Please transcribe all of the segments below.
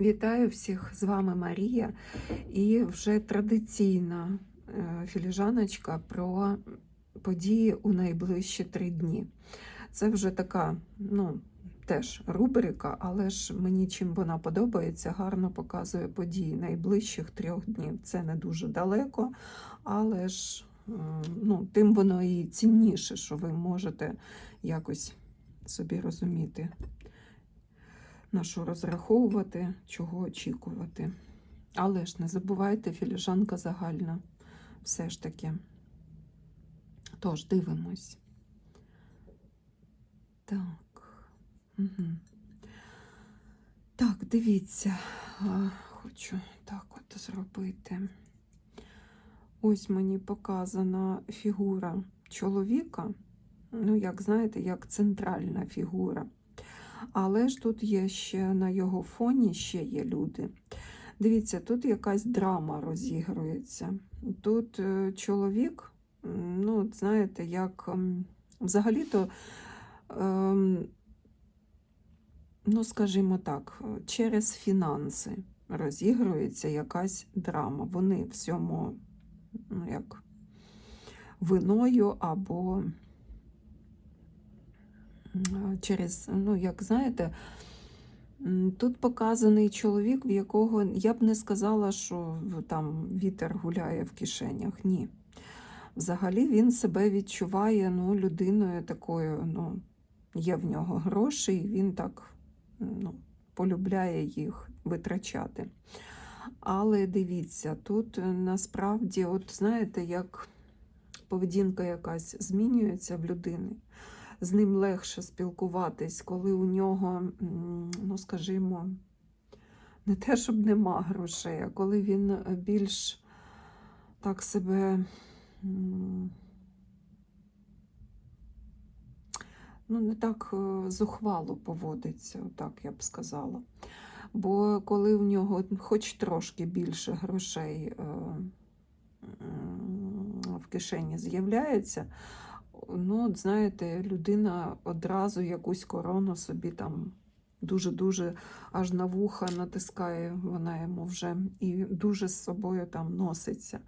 Вітаю всіх! З вами Марія і вже традиційна е, філіжаночка про події у найближчі три дні. Це вже така, ну, теж рубрика, але ж мені чим вона подобається, гарно показує події найближчих трьох днів. Це не дуже далеко, але ж е, ну, тим воно і цінніше, що ви можете якось собі розуміти на що розраховувати, чого очікувати. Але ж не забувайте, філіжанка загальна. Все ж таки. Тож, дивимось. Так. Угу. Так, дивіться. Хочу так от зробити. Ось мені показана фігура чоловіка. Ну, як знаєте, як центральна фігура. Але ж тут є ще на його фоні ще є люди. Дивіться, тут якась драма розігрується. Тут е, чоловік, ну, знаєте, як ем, взагалі-то, ем, ну, скажімо так, через фінанси розігрується якась драма. Вони всьому, ну, як виною або через, ну, як знаєте, тут показаний чоловік, в якого я б не сказала, що там вітер гуляє в кишенях. Ні. Взагалі він себе відчуває ну, людиною такою, ну, є в нього гроші, і він так ну, полюбляє їх витрачати. Але дивіться, тут насправді, от знаєте, як поведінка якась змінюється в людини з ним легше спілкуватись, коли у нього, ну скажімо, не те, щоб нема грошей, а коли він більш так себе. Ну, не так е, зухвало поводиться, так я б сказала. Бо коли в нього хоч трошки більше грошей е, в кишені з'являється, ну, от знаєте, людина одразу якусь корону собі там дуже-дуже аж на вуха натискає, вона йому вже і дуже з собою там носиться.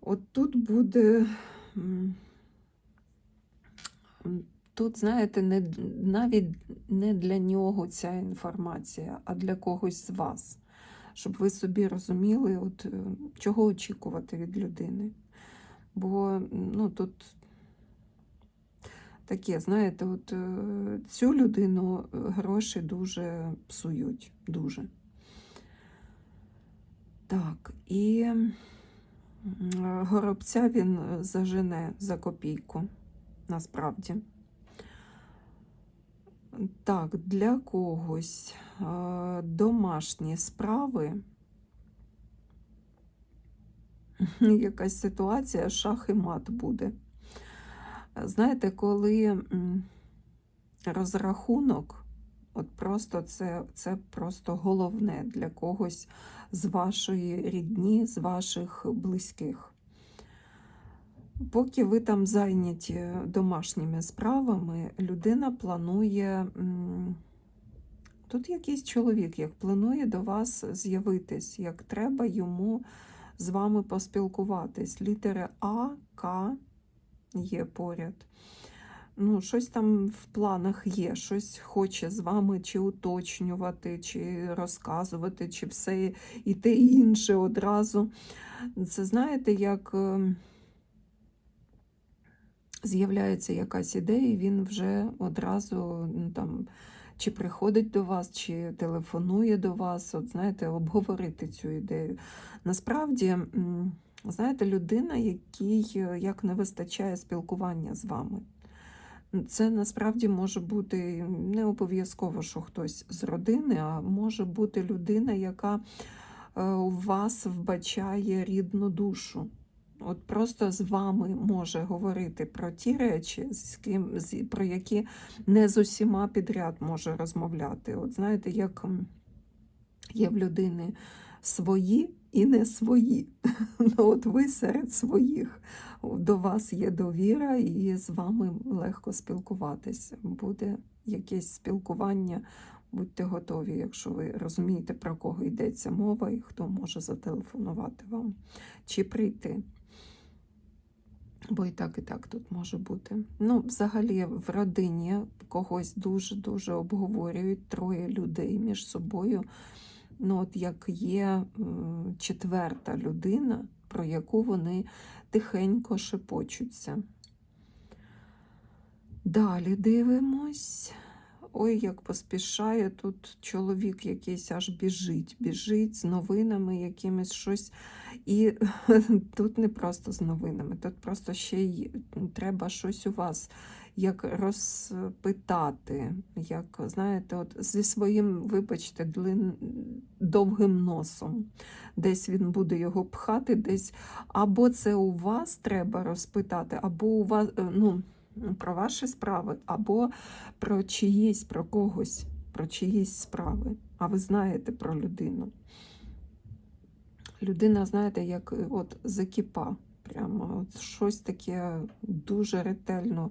От тут буде. Тут, знаєте, не, навіть не для нього ця інформація, а для когось з вас. Щоб ви собі розуміли, от, е, чого очікувати від людини. Бо ну, тут таке, знаєте, от е, цю людину е, гроші дуже псують. Дуже. Так, і горобця він е, зажене за копійку, насправді. Так, для когось е, домашні справи. Якась ситуація, шах і мат буде. Знаєте, коли розрахунок, от просто це, це просто головне для когось з вашої рідні, з ваших близьких. Поки ви там зайняті домашніми справами, людина планує, тут якийсь чоловік, як планує до вас з'явитись, як треба йому з вами поспілкуватись. Літери А, К є поряд. Ну, щось там в планах є, щось хоче з вами чи уточнювати, чи розказувати, чи все і те і інше одразу. Це знаєте, як. ем, з'являється якась ідея, і він вже одразу ну, там, чи приходить до вас, чи телефонує до вас, от знаєте, обговорити цю ідею. Насправді, знаєте, людина, якій е, як не вистачає спілкування з вами. Це насправді може бути не обов'язково, що хтось з родини, а може бути людина, яка е, у вас вбачає рідну душу. От просто з вами може говорити про ті речі, з ким, про які не з усіма підряд може розмовляти. От знаєте, як є в людини свої і не свої. Ну, от ви серед своїх. До вас є довіра, і з вами легко спілкуватися. Буде якесь спілкування Будьте готові, якщо ви розумієте, про кого йдеться мова і хто може зателефонувати вам чи прийти. Бо і так, і так тут може бути. Ну, взагалі, в родині когось дуже-дуже обговорюють троє людей між собою. Ну, от як є четверта людина, про яку вони тихенько шепочуться. Далі дивимось. Ой, як поспішає тут чоловік якийсь аж біжить, біжить з новинами, якимись щось. І тут не просто з новинами, тут просто ще й треба щось у вас як розпитати, як, знаєте, от зі своїм, вибачте, длин, довгим носом. Десь він буде його пхати, десь або це у вас треба розпитати, або у вас, е, ну, про ваші справи, або про чиїсь, про когось, про чиїсь справи. А ви знаєте про людину. Людина, знаєте, як е, от закіпа. Прямо от щось таке дуже ретельно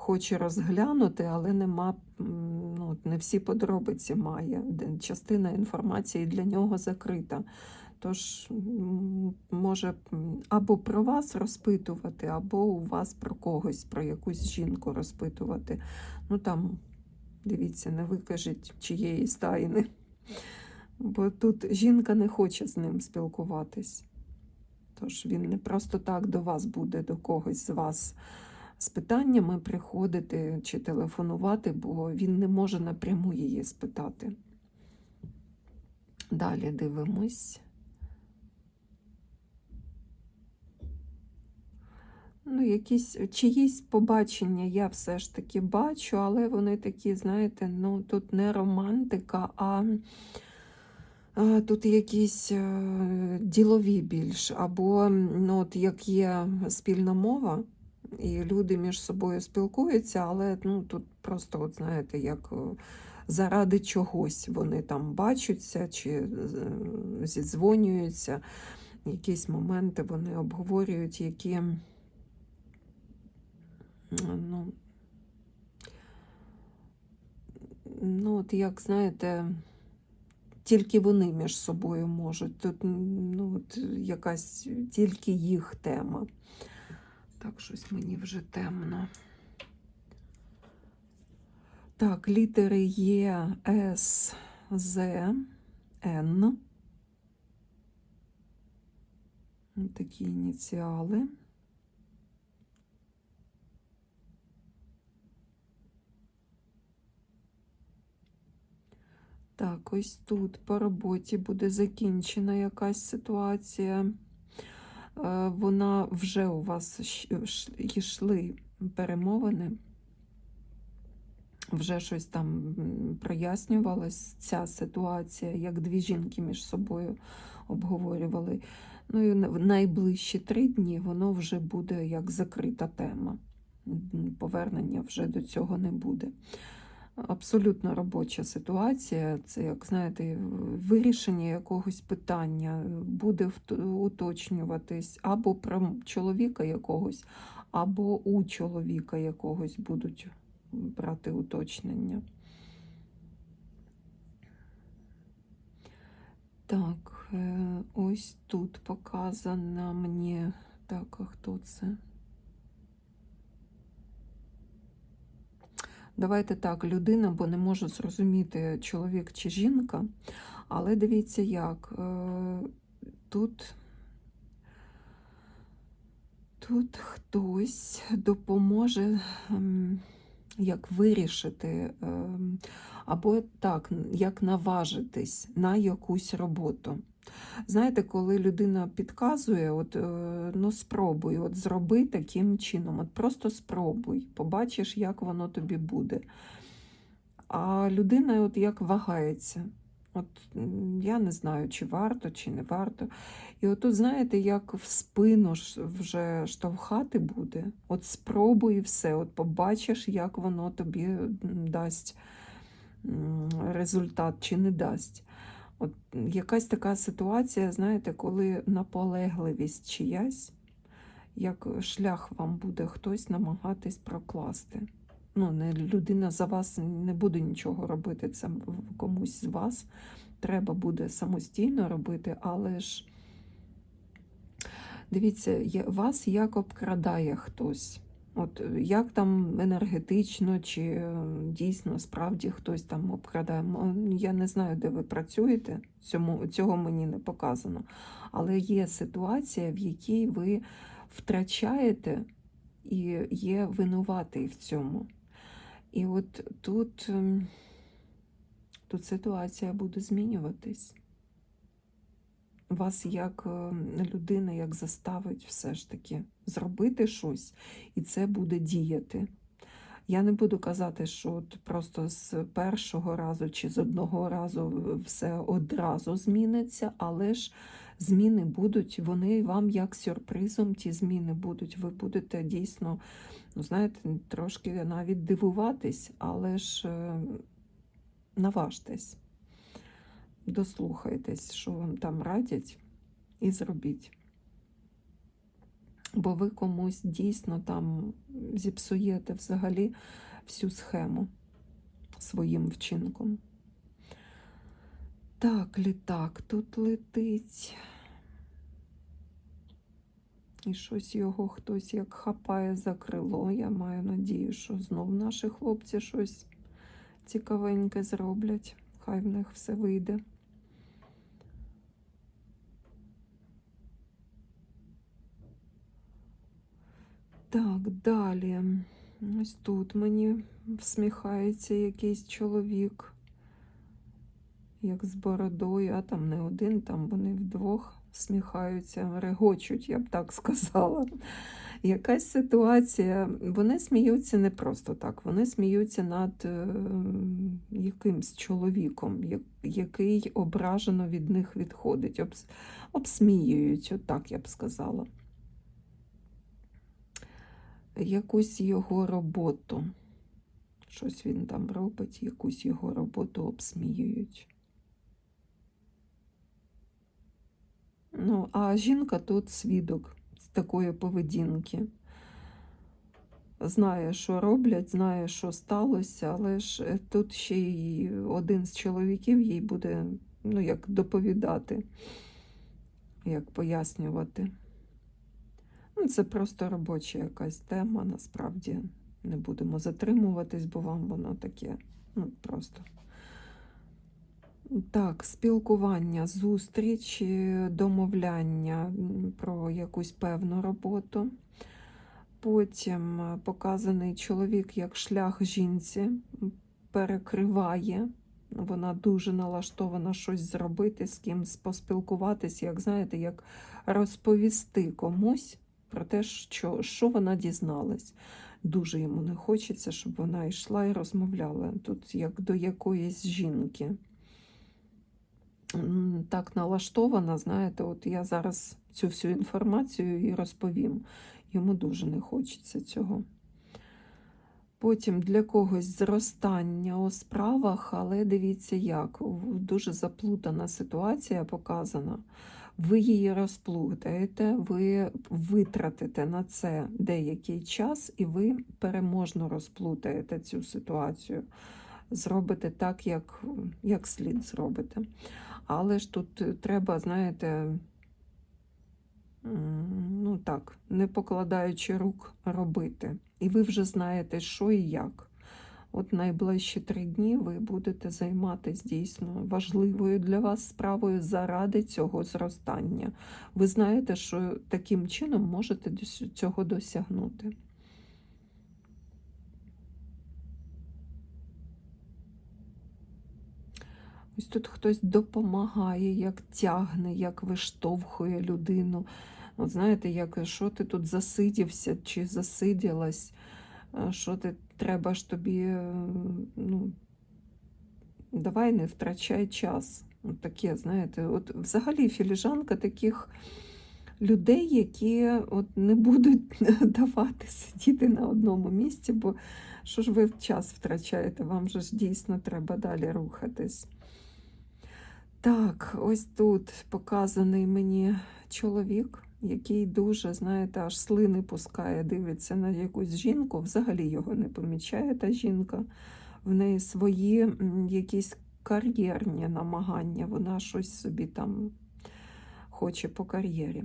хоче розглянути, але нема, ну, не всі подробиці має. Частина інформації для нього закрита. Тож може або про вас розпитувати, або у вас про когось, про якусь жінку розпитувати. Ну там, дивіться, не викажіть чиєїсь тайни. Бо тут жінка не хоче з ним спілкуватись. Тож він не просто так до вас буде, до когось з вас з питаннями приходити чи телефонувати, бо він не може напряму її спитати. Далі дивимось. Ну, якісь чиїсь побачення я все ж таки бачу, але вони такі, знаєте, ну тут не романтика, а, тут якісь е, ділові більш. Або ну, от як є спільна мова, і люди між собою спілкуються, але ну, тут просто, от знаєте, як е, заради чогось вони там бачаться чи е, зідзвонюються. Якісь моменти вони обговорюють, які ну, ну, от як знаєте, тільки вони між собою можуть. Тут ну, от якась тільки їх тема. Так, щось мені вже темно. Так, літери Є, С, З, Н. Такі ініціали. Так, ось тут по роботі буде закінчена якась ситуація. Е, Вона вже у вас йшли перемовини, вже щось там прояснювалась ця ситуація, як дві жінки між собою обговорювали. Ну і в найближчі три дні воно вже буде як закрита тема. Повернення вже до цього не буде абсолютно робоча ситуація. Це, як знаєте, вирішення якогось питання буде уточнюватись або про чоловіка якогось, або у чоловіка якогось будуть брати уточнення. Так, е, ось тут показано мені. Так, а хто це? Давайте так, людина, бо не можу зрозуміти, чоловік чи жінка. Але дивіться як. е, Тут, тут хтось допоможе ем, як вирішити, ем, або так, як наважитись на якусь роботу. Знаєте, коли людина підказує, от, е, ну спробуй, от зроби таким чином, от просто спробуй, побачиш, як воно тобі буде. А людина от як вагається. От я не знаю, чи варто, чи не варто. І от тут, знаєте, як в спину вже штовхати буде. От спробуй все, от побачиш, як воно тобі дасть результат чи не дасть. От якась така ситуація, знаєте, коли наполегливість чиясь, як шлях вам буде хтось намагатись прокласти. Ну, не людина за вас не буде нічого робити. Це комусь з вас треба буде самостійно робити, але ж дивіться, вас як обкрадає хтось. От е, як там енергетично, чи е, дійсно справді хтось там обкрадає. Я не знаю, де ви працюєте, цьому, цього мені не показано. Але є ситуація, в якій ви втрачаєте і є винуватий в цьому. І от тут, ем, тут ситуація буде змінюватись. Вас як е, людина, як заставить все ж таки зробити щось, і це буде діяти. Я не буду казати, що от просто з першого разу чи з одного разу все одразу зміниться, але ж зміни будуть, вони вам як сюрпризом ті зміни будуть. Ви будете дійсно, ну знаєте, трошки навіть дивуватись, але ж е, наважтесь, дослухайтесь, що вам там радять, і зробіть. Бо ви комусь дійсно там зіпсуєте взагалі всю схему своїм вчинком. Так, літак тут летить. І щось його хтось як хапає за крило. Я маю надію, що знов наші хлопці щось цікавеньке зроблять. Хай в них все вийде. Так, далі. Ось тут мені всміхається якийсь чоловік, як з бородою, а там не один, там вони вдвох всміхаються, регочуть, я б так сказала. Якась ситуація, вони сміються не просто так, вони сміються над е, якимсь чоловіком, який ображено від них відходить, обс- обсміюють, отак я б сказала якусь його роботу. Щось він там робить, якусь його роботу обсміюють. Ну, а жінка тут свідок з такої поведінки. Знає, що роблять, знає, що сталося, але ж е, тут ще й один з чоловіків їй буде, ну, як доповідати, як пояснювати. Ну, це просто робоча якась тема, насправді не будемо затримуватись, бо вам воно таке, ну, просто. Так, спілкування, зустрічі, домовляння про якусь певну роботу. Потім е, показаний чоловік як шлях жінці перекриває. Вона дуже налаштована щось зробити, з кимсь поспілкуватись, як знаєте, як розповісти комусь про те, що, що вона дізналась. Дуже йому не хочеться, щоб вона йшла і розмовляла тут, як до якоїсь жінки. Так налаштована, знаєте, от я зараз цю всю інформацію і розповім. Йому дуже не хочеться цього. Потім для когось зростання у справах, але дивіться як. Дуже заплутана ситуація показана. Ви її розплутаєте, ви витратите на це деякий час, і ви переможно розплутаєте цю ситуацію. Зробите так, як, як слід зробите. Але ж тут треба, знаєте, ну так, не покладаючи рук робити. І ви вже знаєте, що і як. От найближчі три дні ви будете займатися дійсно важливою для вас справою заради цього зростання. Ви знаєте, що таким чином можете цього досягнути. Ось тут хтось допомагає, як тягне, як виштовхує людину. От знаєте, як що ти тут засидівся чи засиділась, е, що ти треба ж тобі, е, ну, давай не втрачай час. От таке, знаєте, от взагалі філіжанка таких людей, які от не будуть давати сидіти на одному місці, бо що ж ви час втрачаєте? Вам же ж дійсно треба далі рухатись. Так, ось тут показаний мені чоловік, який дуже, знаєте, аж слини пускає, дивиться на якусь жінку, взагалі його не помічає та жінка. В неї свої якісь кар'єрні намагання, вона щось собі там хоче по кар'єрі.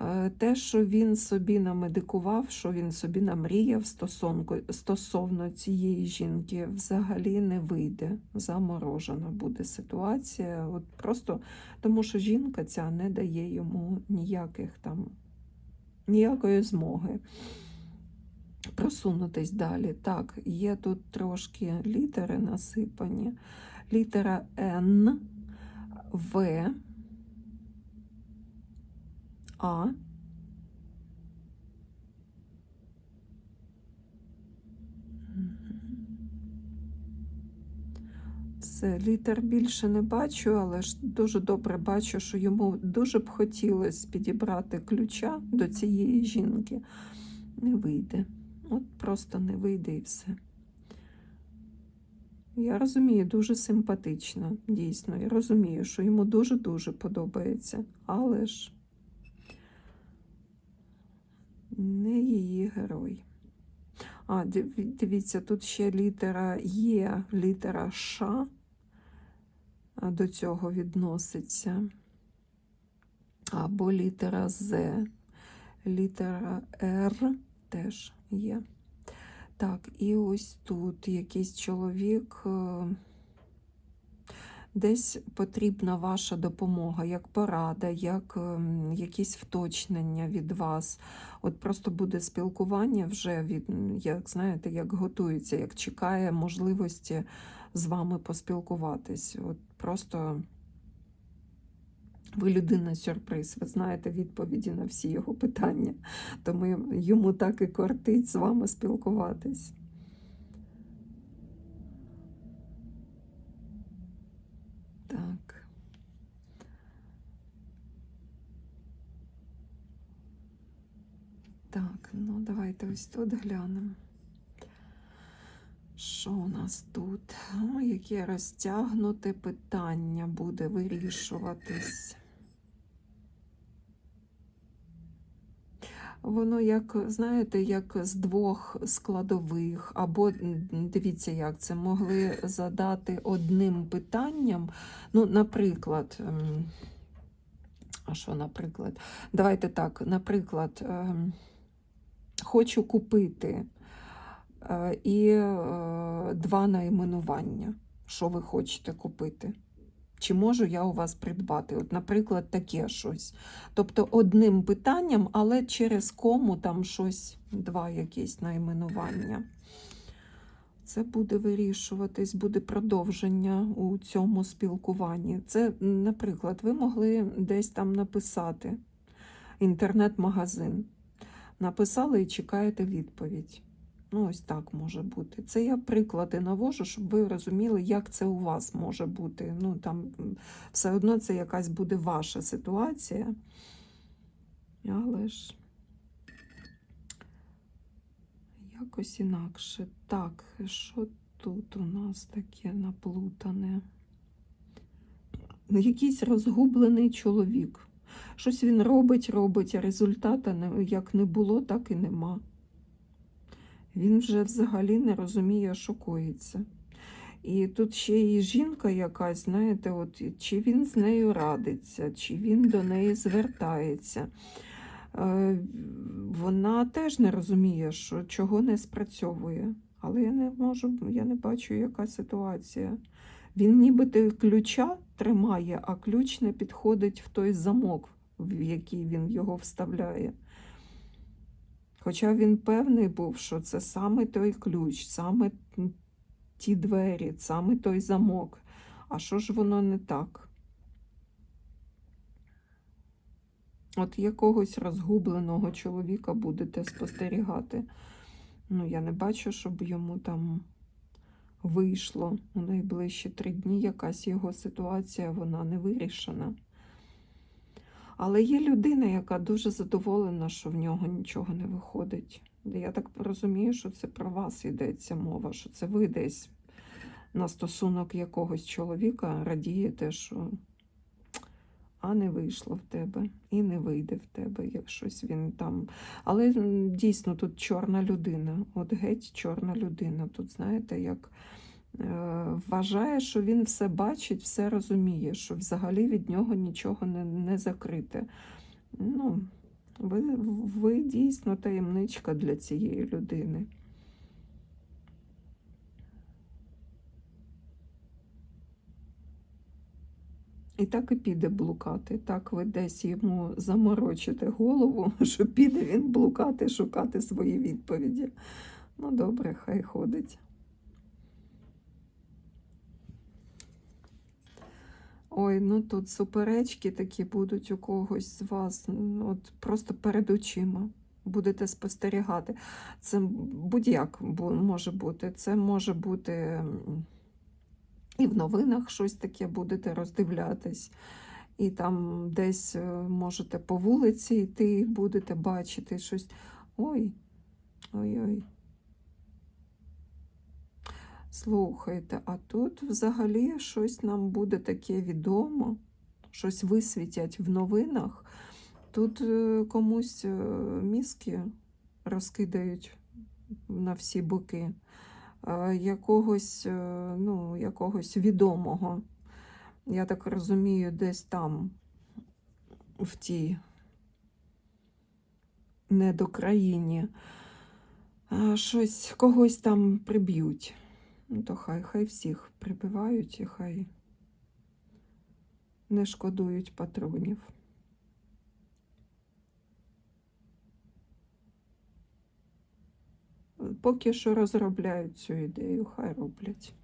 Е, Те, що він собі намедикував, що він собі намріяв стосунку, стосовно цієї жінки, взагалі не вийде. Заморожена буде ситуація. От просто тому, що жінка ця не дає йому ніяких там ніякої змоги просунутись далі. Так, є тут трошки літери насипані. Літера Н, В, А. Все, літер більше не бачу, але ж дуже добре бачу, що йому дуже б хотілося підібрати ключа до цієї жінки. Не вийде. От просто не вийде і все. Я розумію, дуже симпатично, дійсно. Я розумію, що йому дуже-дуже подобається, але ж не її герой. А, дивіться, тут ще літера Є, літера Ш до цього відноситься. Або літера З, літера Р теж є. Так, і ось тут якийсь чоловік. Десь потрібна ваша допомога, як порада, як ем, якісь вточнення від вас. От просто буде спілкування вже від, як знаєте, як готується, як чекає можливості з вами поспілкуватись. От просто ви людина сюрприз, ви знаєте відповіді на всі його питання, тому йому так і кортить з вами спілкуватись. Так. Так, ну давайте ось тут глянемо. Що у нас тут? О, яке розтягнуте питання буде вирішуватись. Воно, як, знаєте, як з двох складових, або дивіться, як це могли задати одним питанням. Ну, наприклад, ем, а що, наприклад? Давайте так, наприклад, ем, хочу купити е, і е, два найменування. Що ви хочете купити? Чи можу я у вас придбати? От, наприклад, таке щось. Тобто одним питанням, але через кому там щось, два якісь найменування. Це буде вирішуватись, буде продовження у цьому спілкуванні. Це, наприклад, ви могли десь там написати інтернет-магазин. Написали і чекаєте відповідь. Ну, ось так може бути. Це я приклади навожу, щоб ви розуміли, як це у вас може бути. Ну, там все одно це якась буде ваша ситуація. Але ж якось інакше. Так, що тут у нас таке наплутане? Ну, Якийсь розгублений чоловік. Щось він робить, робить, а результата як не було, так і нема. Він вже взагалі не розуміє, що коїться. І тут ще і жінка якась, знаєте, от, чи він з нею радиться, чи він до неї звертається. Е, Вона теж не розуміє, що чого не спрацьовує. Але я не можу, я не бачу, яка ситуація. Він нібито ключа тримає, а ключ не підходить в той замок, в який він його вставляє. Хоча він певний був, що це саме той ключ, саме ті двері, саме той замок. А що ж воно не так? От якогось розгубленого чоловіка будете спостерігати. Ну, я не бачу, щоб йому там вийшло у найближчі три дні якась його ситуація, вона не вирішена. Але є людина, яка дуже задоволена, що в нього нічого не виходить. Я так розумію, що це про вас йдеться мова, що це ви десь на стосунок якогось чоловіка радієте, що а не вийшло в тебе і не вийде в тебе. Як щось він там. Але дійсно тут чорна людина. От геть чорна людина. Тут, знаєте, як е, вважає, що він все бачить, все розуміє, що взагалі від нього нічого не, не закрите. Ну, ви, ви дійсно таємничка для цієї людини. І так і піде блукати. Так ви десь йому заморочите голову, що піде він блукати, шукати свої відповіді. Ну, добре, хай ходить. Ой, ну тут суперечки такі будуть у когось з вас. От просто перед очима. Будете спостерігати. Це будь-як може бути. Це може бути і в новинах щось таке будете роздивлятись. І там десь е, можете по вулиці йти, будете бачити щось. Ой, ой-ой. Слухайте, а тут взагалі щось нам буде таке відомо, щось висвітять в новинах. Тут е, комусь е, мізки розкидають на всі боки якогось, е, ну, якогось відомого. Я так розумію, десь там, в тій недокраїні, е, щось когось там приб'ють. Ну, то хай, хай всіх прибивають і хай не шкодують патронів. Поки що розробляють цю ідею, хай роблять.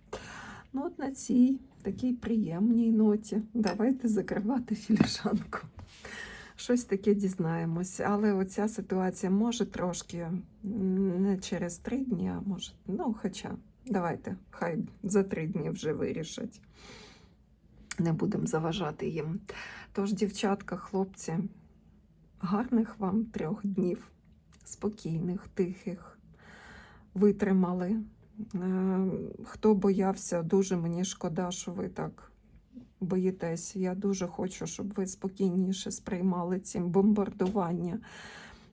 Ну, от на цій такій приємній ноті давайте закривати філіжанку. Щось таке дізнаємось, але оця ситуація може трошки не через три дні, а може, ну, хоча давайте, хай за три дні вже вирішать. Не будемо заважати їм. Тож, дівчатка, хлопці, гарних вам трьох днів, спокійних, тихих, витримали. Е, Хто боявся, дуже мені шкода, що ви так боїтесь. Я дуже хочу, щоб ви спокійніше сприймали ці бомбардування.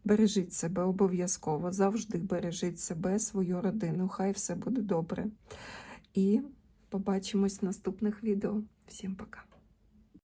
Бережіть себе обов'язково, завжди бережіть себе, свою родину. Хай все буде добре. І побачимось в наступних відео. Всім пока.